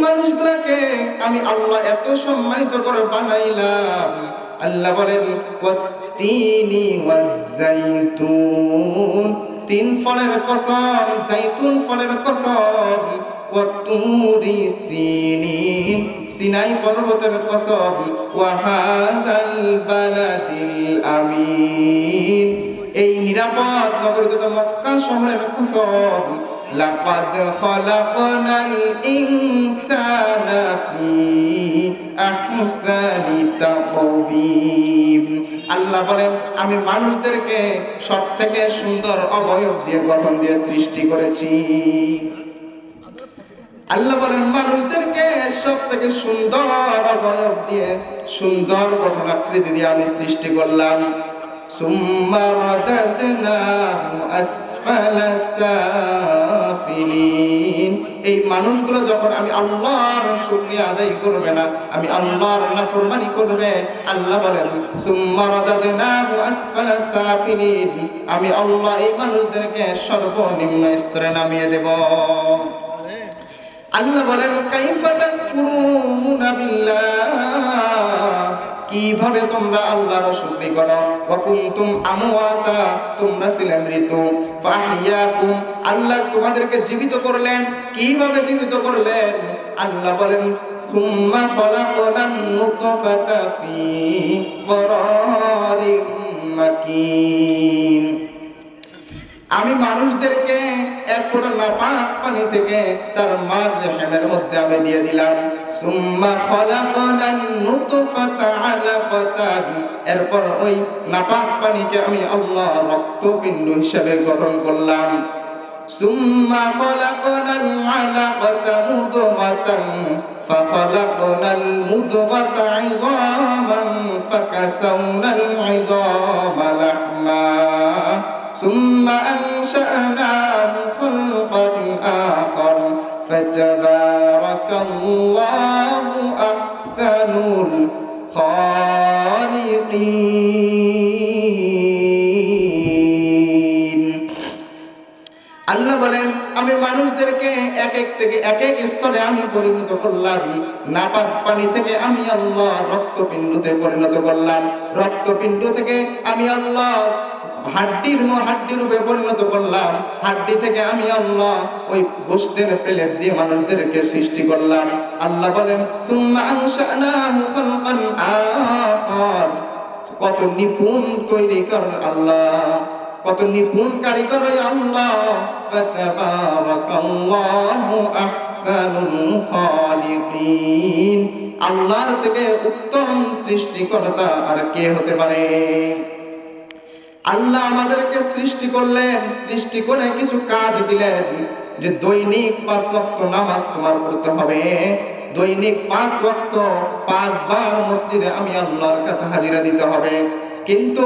মানুষগুলাকে আমি আল্লাহ এত সম্মানিত করে বানাইলাম। আল্লাহ বলেন, ওয়াত্তিনি ওয়াজ্জাইতুন। তিন ফলের কসম, জাইতুন ফলের কসম। ওয়াতুরি সিনিন। সিনাই পর্বতের কসম। ওয়াহাদাল বালাদিল আমিন। এই নিরাপদ নগরীগত মক্কা শহরের কসম। লাকাদ খলাকনাল ইনসানা ফি আহসানি তাকবীম আল্লাহ বলেন, আমি মানুষদেরকে সব থেকে সুন্দর অবয়ব দিয়ে গঠন দিয়ে সৃষ্টি করেছি। আল্লাহ বলেন, মানুষদেরকে সব থেকে সুন্দর অবয়ব দিয়ে সুন্দর গঠন আকৃতি দিয়ে আমি সৃষ্টি করলাম। সুম্মা রাদাদনাহু আসফালা সাফিলিন এই মানুষগুলো যখন আমি আল্লাহর শুকরিয়া আদায় করবে না, আমি আল্লাহর নাফরমানি করবে, আল্লাহ বলেন, সুম্মা রাদাদনাহু আসফালা সাফিলিন। আমি আল্লাহ এই মানুষদেরকে সর্বনিম্ন স্তরে নামিয়ে দেব। আল্লাহ বলেন কাইফা তাকফুরুনা বিল্লাহ? কীভাবে তোমরা আল্লাহর শুকরি করো? ওয়াকুনতুম আমওয়াতা, তোমরা ছিলে মৃত। ফাহিয়াকুম, আল্লাহ তোমাদেরকে জীবিত করলেন। কীভাবে জীবিত করলেন? আল্লাহ বলেন, সুম্মা খলাকনান নুতফাতা ফি করারিম মাকিন। আমি মানুষদেরকে এরপর ফোঁটা নাপাক পানি থেকে তার মার রেহেমের মধ্যে আমি দিয়ে দিলাম। সুম্মা খালাকনা নুতফাতা আলাকাতা এরপর ওই নাপাক পানিকে আমি আল্লাহ রক্তবিন্দু হিসেবে গঠন করলাম। সুম্মা খালাকনা আলাকাতা মুদগাতান ফাখালাকনা মুদগাতা আইযামান ফাকাসাউনা আইযামা লাহমা। ثم أنشأناه خلقا آخر فتبارك الله أحسن الخالقين আল্লাহ বলেন আমি মানুষদেরকে এক এক থেকে এক এক স্তরে আমি পরিণত করলাম নাপাক পানি থেকে আমি আল্লাহ রক্তপিণ্ডতে পরিণত করলাম রক্তপিণ্ড থেকে আমি আল্লাহ হাড্ডির ম হাড্ডি রূপে পরিণত করলাম। হাড্ডি থেকে আমি আল্লাহ ওই গোষ্ঠের প্লেট দিয়ে মানুষদেরকে সৃষ্টি করলাম। আল্লাহ বলেন, সুম্মা আনশানাহু খালকান আখার। কত নিপুণ তৈরি করেন আল্লাহ, কত নিপুণ কারিগর আল্লাহ। ফাতাবারাকাল্লাহু আহসানুল খালিকিন। আল্লাহর থেকে উত্তম সৃষ্টিকর্তা আর কে হতে পারে? আল্লাহ আমাদেরকে সৃষ্টি করলেন, সৃষ্টি করে কিছু কাজ দিলেন যে দৈনিক পাঁচ ওয়াক্ত নামাজ তোমার পড়তে হবে। দৈনিক পাঁচ ওয়াক্ত পাঁচবার মসজিদে আমি আল্লাহর কাছে হাজিরা দিতে হবে। কিন্তু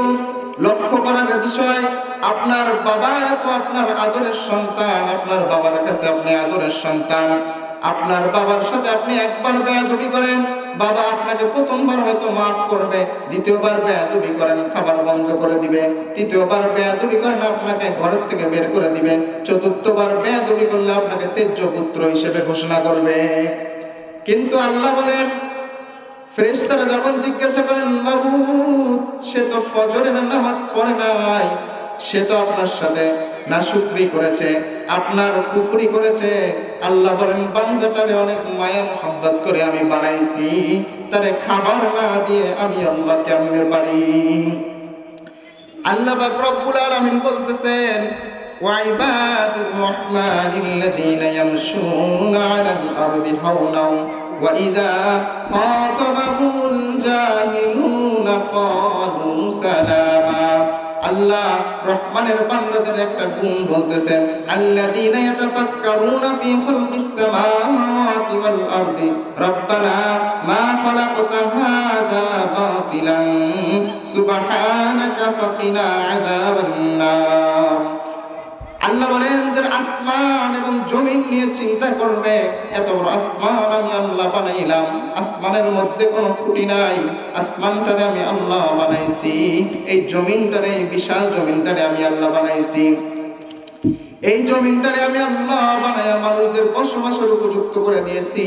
লক্ষ্য করার বিষয়, আপনার বাবা এত আপনার আদরের সন্তান, আপনার বাবার কাছে আপনি আদরের সন্তান। আপনার বাবার সাথে আপনি একবার বেয়াদবি করেন বাবা আপনাকে প্রথমবার হয়তো মাফ করবে, দ্বিতীয়বার বেয়াদবি করেন, খাবার বন্ধ করে দিবে, তৃতীয়বার বেয়াদবি করেন, আপনাকে ঘরের থেকে বের করে দিবে, চতুর্থবার বেয়াদবি করলে আপনাকে তেজ্য পুত্র হিসেবে ঘোষণা করবে। কিন্তু আল্লাহ বলেন, ফেরেশতারা যখন জিজ্ঞাসা করেন, মাবুদ, সে তো ফজরের নামাজ পড়ে নাই, সে তো আপনার সাথে না শুকরি করেছে আপনার কুফরি করেছে আল্লাহ বলেন বান্দাটারে অনেক মায়া মোহাম্মত করে আমি বানাইছি তারে খাবার না দিয়ে আমি আল্লাহ কেমনে পারি আল্লাহ পাক রব্বুল আলামিন বলতেছেন وعباد الرحمن الذين يمشون على الأرض هونا وإذا خاطبهم الجاهلون قالوا سلاما আল্লাহ রহমানের বান্দাদের একটা গুণ বলতেছেন আল্লাযীনা ইয়াতাফাক্কারুনা ফি খালকিস সামাওয়াতি ওয়াল আরদি, রব্বানা মা খালাকতা হাযা বাতিলান, সুবহানাকা ফাকিনা আযাবান নার আল্লাহ বলেন যে আসমান এবং জমিন নিয়ে চিন্তা করবে। এত বড় আসমান আমি আল্লাহ বানাইলাম। আসমানের মধ্যে কোনো খুঁটি নাই। আসমানটারে আমি আল্লাহ বানাইছি। এই জমিনটারে, এই বিশাল জমিনটারে আমি আল্লাহ বানাইছি। এই জমিনটারে আমি আল্লাহ বানায়া মানুষদের বসবাসের উপযুক্ত করে দিয়েছি।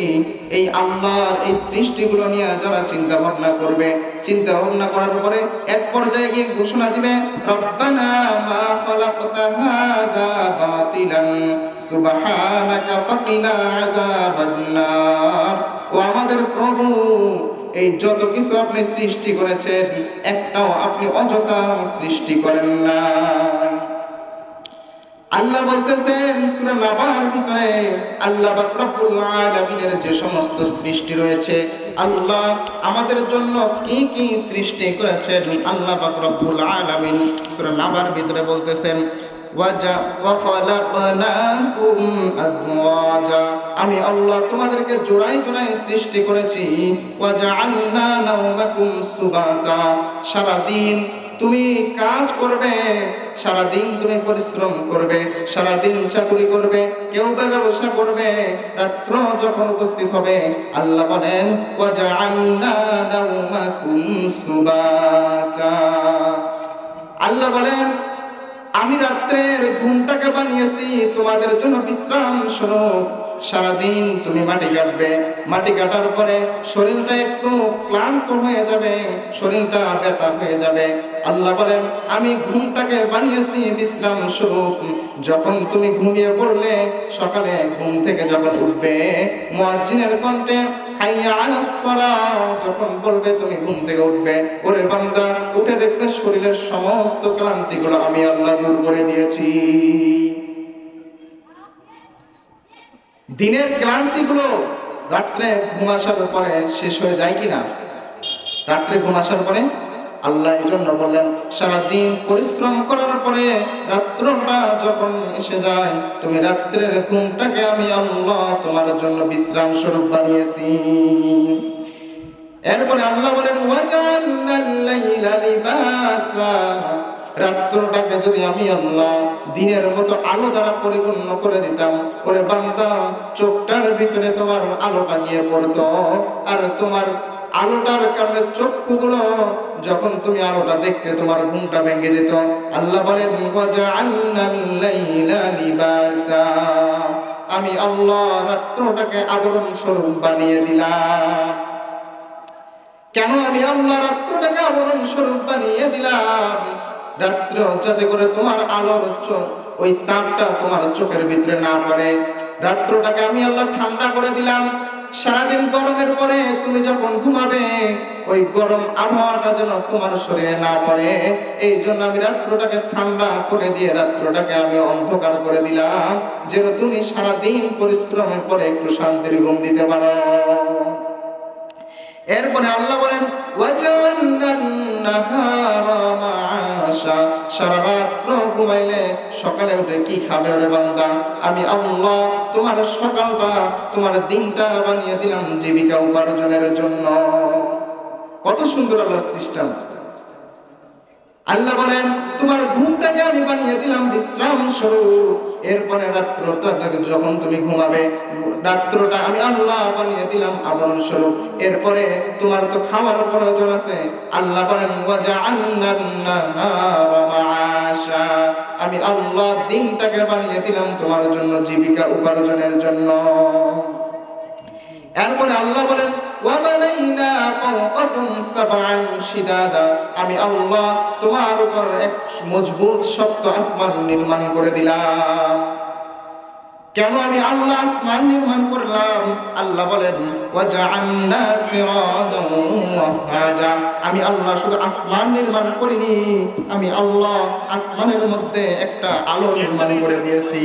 এই আল্লাহর এই সৃষ্টিগুলো নিয়ে যারা চিন্তা ভাবনা করবে, চিন্তা ভাবনা করার পরে এক পর্যায়ে গিয়ে ঘোষণা দিবে, রব্বানা মা খালাকতা বাতিলান, সুবহানাকা ফাকিনা ও আমাদের প্রভু, এই যত কিছু আপনি সৃষ্টি করেছেন, একটাও আপনি অযথা সৃষ্টি করেন না। আল্লাহ বলতেছেন, সূরা নাবার ভিতরে আল্লাহ রব্বুল আলামিনের যে সমস্ত সৃষ্টি রয়েছে, আল্লাহ আমাদের জন্য কি কি সৃষ্টি করেছেন, আল্লাহ রব্বুল আলামিন সূরা নাবার ভিতরে বলতেছেন আমি আল্লাহ তোমাদেরকে জোড়াই জোড়াই সৃষ্টি করেছি ওয়াজআলনা সারা দিন তুমি কাজ করবে, সারাদিন তুমি পরিশ্রম করবে, সারাদিন চাকরি করবে, কেউ বা ব্যবসা করবে, রাত্র যখন উপস্থিত হবে, আল্লাহ বলেন আল্লাহ বলেন, আমি রাত্রের ঘুমটাকে বানিয়েছি, তোমাদের জন্য বিশ্রাম স্বরূপ। সারাদিন তুমি মাটি কাটবে। মাটি কাটার পরে শরীরটা একটু ক্লান্ত হয়ে যাবে, শরীরটা ব্যথা হয়ে যাবে। আল্লাহ বলেন, আমি ঘুমটাকে বানিয়েছি বিশ্রাম স্বরূপ। যখন তুমি ঘুমিয়ে পড়লে সকালে ঘুম থেকে যখন উঠবে, মুয়াজ্জিনের কণ্ঠে যখন বলবে তুমি ঘুম থেকে উঠবে, ওরে বান্দা, উঠে দেখবে শরীরের সমস্ত ক্লান্তিগুলো আমি আল্লাহ দূর করে দিয়েছি। দিনের ক্লান্তিগুলো রাত্রে ঘুম আসার পরে শেষ হয়ে যায় কিনা? রাত্রে ঘুম আসার পরে আল্লাহ এই জন্য বললেন, সারাদিন পরিশ্রম করার পরে রাত্রটা যখন এসে যায়, তুমি রাত্রের ঘুমটাকে আমি আল্লাহ তোমার জন্য বিশ্রাম স্বরূপ বানিয়েছি। এরপরে আল্লাহ বলেন রাত্রটাকে যদি আমি আল্লাহ দিনের মতো আলো দ্বারা পরিপূর্ণ করে দিতাম, ওরে বান্দা, চোখটার ভিতরে তোমার আলো গিয়ে পড়তো। আর তোমার আলোটার কারণে চক্ষুগুলো যখন তুমি আলোটা দেখতে তোমার ঘুমটা ভেঙে যেত। আল্লাহ বলেন আমি আল্লাহ রাত্রটাকে আবরণ স্বরূপ বানিয়ে দিলাম। কেন আমি আল্লাহ রাত্রটাকে আবরণ স্বরূপ বানিয়ে দিলাম? রাত্র যাতে করে তোমার আলোর ওই তাপটা তোমার চোখের ভিতরে না পড়ে। রাত্রটাকে আমি আল্লাহ ঠান্ডা করে দিলাম। সারাদিন গরমের পরে তুমি যখন ঘুমাবে, ওই গরম আবহাওয়াটা যেন তোমার শরীরে না পড়ে। এই জন্য আমি রাত্রটাকে ঠান্ডা করে দিয়ে রাত্রটাকে আমি অন্ধকার করে দিলাম। যেন তুমি সারাদিন পরিশ্রমের পরে একটু শান্তির ঘুম দিতে পারো। এরপরে আল্লাহ বলেন সারা রাত্র ঘুমাইলে সকালে উঠে কি খাবে ওরে বান্দা? আমি আল্লাহ তোমার সকালটা, তোমার দিনটা বানিয়ে দিলাম জীবিকা উপার্জনের জন্য। কত সুন্দর আল্লাহর সিস্টেম। আল্লাহ বলেন, তোমার ঘুমটাকে আমি বানিয়ে দিলাম বিশ্রাম স্বরূপ। এরপরে রাত্রটা যখন তুমি ঘুমাবে, রাত্রটা আমি আল্লাহ বানিয়ে দিলাম আবরণ স্বরূপ। এরপরে তোমার তো খাওয়ার প্রয়োজন আছে। আল্লাহ বলেন আমি আল্লাহ দিনটাকে বানিয়ে দিলাম তোমার জন্য জীবিকা উপার্জনের জন্য। এরপরে আল্লাহ বলেন আমি আল্লাহ তোমার উপর এক মজবুত শক্ত আসমান নির্মাণ করে দিলাম। কেন আমি আল্লাহ আসমান নির্মাণ করলাম? আল্লাহ বলেন আমি আল্লাহ শুধু আসমান নির্মাণ করিনি, আমি আল্লাহ আসমানের মধ্যে একটা আলো নির্মাণ করে দিয়েছি।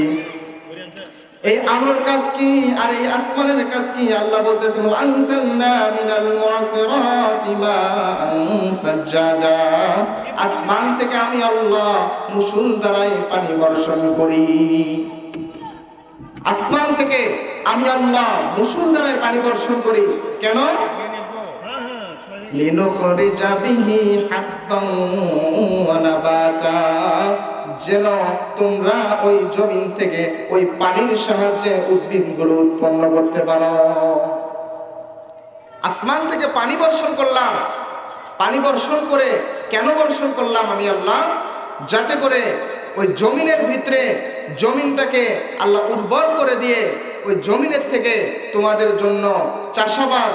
এই আলোর কাজ কি? আর এই আসমানের কাজ কি? আল্লাহ বলতেছেন আনসালনা মিনাল মাআন সাজ্জাজা আসমান থেকে আমি আল্লাহ মুসুল দ্বারাই পানি বর্ষণ করি। আসমান থেকে আমি আল্লাহ মুসুল দ্বারাই পানি বর্ষণ করি। কেন? লিনুখরিজা বিহি হাব্বান ওয়া নাবাতা। যেন তোমরা ওই জমিন থেকে ওই পানির সাহায্যে উদ্ভিদগুলো উৎপন্ন করতে পারো। আসমান থেকে পানি বর্ষণ করলাম। পানি বর্ষণ করে কেন বর্ষণ করলাম আমি আল্লাহ? যাতে করে ওই জমিনের ভিতরে জমিনটাকে আল্লাহ উর্বর করে দিয়ে ওই জমিনের থেকে তোমাদের জন্য চাষাবাদ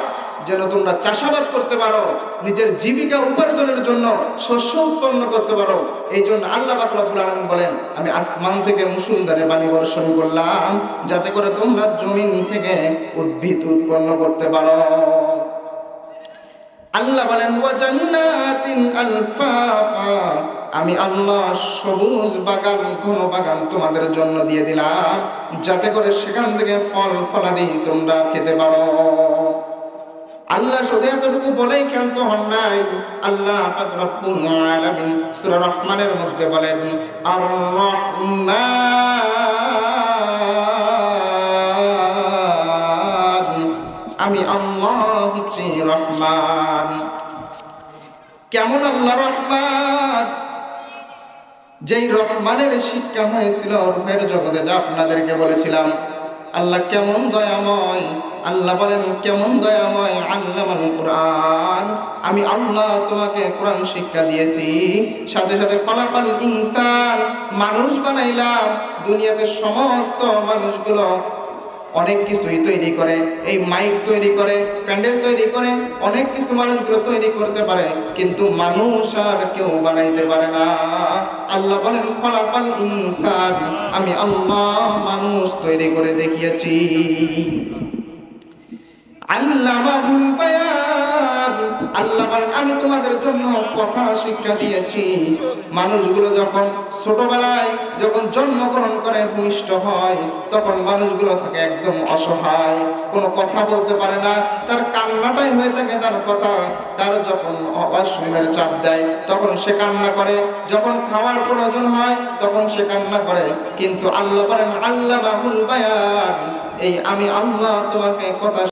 যেন তোমরা চাষাবাদ করতে পারো, নিজের জীবিকা উপার্জনের জন্য শস্য উৎপন্ন করতে পারো। এই জন্য আল্লাহ বাকরাবুল আলম বলেন, আমি আসমান থেকে মুসুলধারে পানি বর্ষণ করলাম, যাতে করে তোমরা জমিন থেকে উদ্ভিদ উৎপন্ন করতে পারো। আল্লাহ বলেন আমি আল্লাহ সবুজ বাগান, ঘন বাগান তোমাদের জন্য দিয়ে দিলাম, যাতে করে সেখান থেকে ফল, ফলাদি তোমরা খেতে পারো। আল্লাহ শুধু এতটুকু বলেই ক্ষান্ত হন নাই। আল্লাহ রহমানের মধ্যে বলেন আর আমি আল্লাহ হচ্ছি রহমান। কেমন আল্লাহ রহমান? যেই রহমানের শিক্ষা হয়েছিল জগতে, যা আপনাদেরকে বলেছিলাম আল্লাহ কেমন দয়াময়? আল্লাহ বলেন, কেমন দয়াময়? আল্লাহ কোরআন। আমি আল্লাহ তোমাকে কোরআন শিক্ষা দিয়েছি। সাথে সাথে ফলাফল ইনসান, মানুষ বানাইলাম। দুনিয়াতে সমস্ত মানুষগুলো অনেক কিছুই তৈরি করে, এই মাইক তৈরি করে প্যান্ডেল তৈরি করে, অনেক কিছু মানুষগুলো তৈরি করতে পারে, কিন্তু মানুষ আর কেউ বানাইতে পারে না। আল্লাহ বলেন ফলাফল ইনসান আমি আল্লাহ মানুষ তৈরি করে দেখিয়েছি। আল্লাহ আল্লাহ বলেন, আমি তোমাদের জন্য কথা শিক্ষা দিয়েছি। মানুষগুলো যখন ছোটবেলায় যখন জন্মগ্রহণ করে ভূমিষ্ঠ হয়, তখন মানুষগুলো থাকে একদম অসহায়, কোনো কথা বলতে পারে না, তার কান্নাটাই হয়ে থাকে তার কথা। তার যখন অশ্রমের চাপ দেয়, তখন সে কান্না করে। যখন খাওয়ার প্রয়োজন হয়, তখন সে কান্না করে। কিন্তু আল্লাহ বলেন আল্লাহ বায়ান, এই আমি আল্লাহ তোমাকে কথা